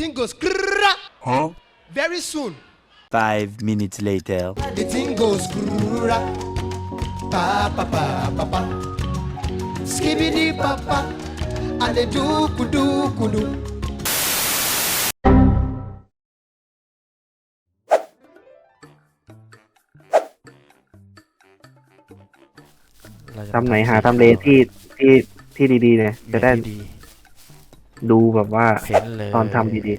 thing goes grrrra. Huh? very soon. Five minutes later. The thing goes grrrra. Pa pa pa pa pa. Skibbity pa pa. And the do kudu kudu. เราจะ ทำไหนหาทำเลที่ที่ที่ดีๆเนี่ยจะได้ ดี ดูแบบว่าๆเพ้นเลยตอนทำดี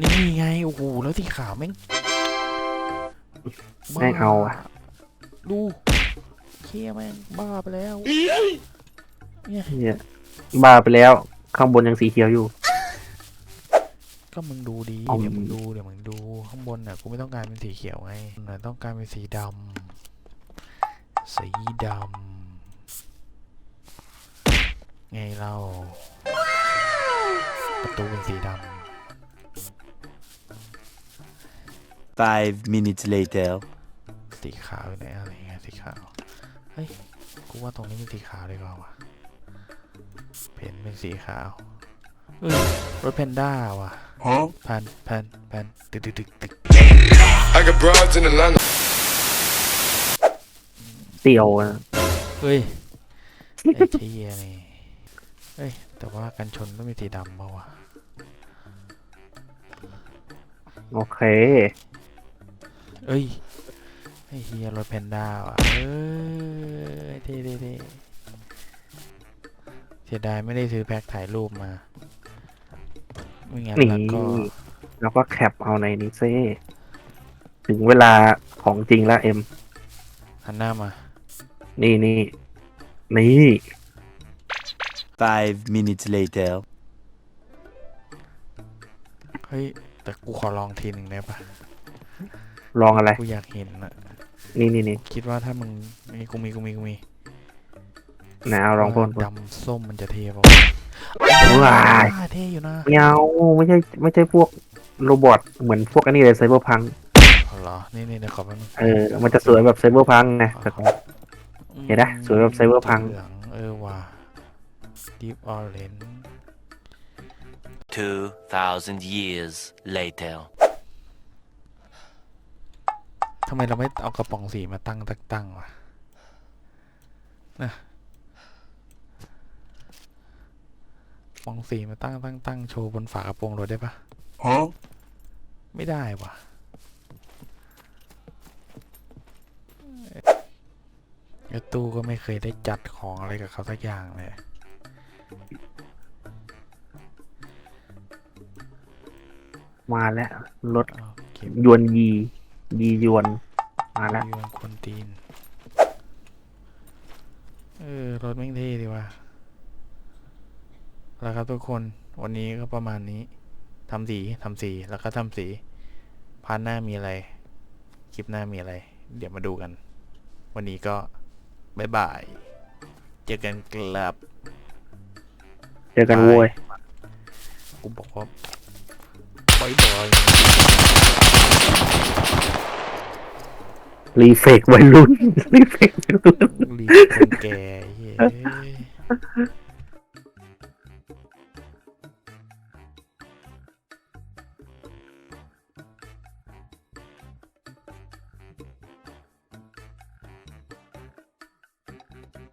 นี่ไง โอ้โห แล้วสีขาวแม่งแม่งเอาอะดูเคียแม่งบ้าไปแล้วเนี่ยเนี่ยบ้าไปแล้ว ข้างบนยังสีเขียวอยู่ ก็มึงดูดีเอาเดี๋ยวมึงดูเดี๋ยวมึงดูข้างบนน่ะกูไม่ต้องการเป็นสีเขียวไงน่ะต้องการเป็นสีดำสีดำไงเราประ ตูเป็นสีด Five minutes later. ำสีขาวอยู่ไหนอะไรเงี้ยสีขาว เฮ้ย กูว่าตรงนี้เป็นสีขาวดีกว่าว่ะเพ้นเป็นสีขาวเอ้ยรถแพนด้าว่ะ Huh? แพนแพนแพนตึกตึกตึกตึก I got broads in Atlanta. เตียวอะเฮ้ยไอ้เชี่ยนี่เฮ้ย แต่ว่ากันชนต้องมีสีดำมาวะโอเค เอ้ย ไอ้เฮียรถแพนด้าว่ะ เอ้ยเท่เท่เท่เสียดายไม่ได้ซื้อแพ็คถ่ายรูปมาไม่งั้นนี่แล้วก็ แล้วก็แคปเอาในนี้เซ่ถึงเวลาของจริงแล้วเอ็มหันหน้ามา นี่นี่นี่ Five minutes later. เฮ้ย แต่กูขอลองทีหนึ่งได้ปะลองอะไร กูอยากเห็นอะนี่นี่นี่คิดว่าถ้ามึงนี่กูมีกูมีกูมีไหนเอาลองพ่นพ่นดำส้มมันจะเท่ปะว้ายอ่เท่อยู่นะเงาไม่ใช่ไม่ใช่พวกโรบอทเหมือนพวกอันนี้เลยไซเบอร์พังเอาเหรอ นี่นี่เดี๋ยวขอแป๊บนึงเออ มันจะสวยแบบไซเบอร์พังไงแต่ของเห็นปะสวยแบบไซเบอร์พังเหลืองเออว่ะ deep orange 2,000 years later. ทำไมเราไม่เอากระป๋องสีมาตั้งตั้งตั้งวะนะกระป๋องสีมาตั้งตั้งตั้งโชว์บนฝากระโปรงรถได้ปะ Huh? ไม่ได้ว่ะไอ้ตู้ก็ไม่เคยได้จัดของอะไรกับเขาสักอย่างเลย มาแล้วรถโอเคยวนยียียวน มาแล้ว ยวนคนตีน เออ รถแม่งเท่ดีว่ะแล้วครับทุกคน วันนี้ก็ประมาณนี้ ทำสีทำสี แล้วก็ทำสีพาร์ทหน้ามีอะไร คลิปหน้ามีอะไร เดี๋ยวมาดูกัน วันนี้ก็ บ๊ายบาย เจอกันกลับ เจอกันโว้ยกูบอกว่าบายบายรีเฟกวัยรุ่นรีเฟกวัยรุ่น รีบคนแก่เฮ้ย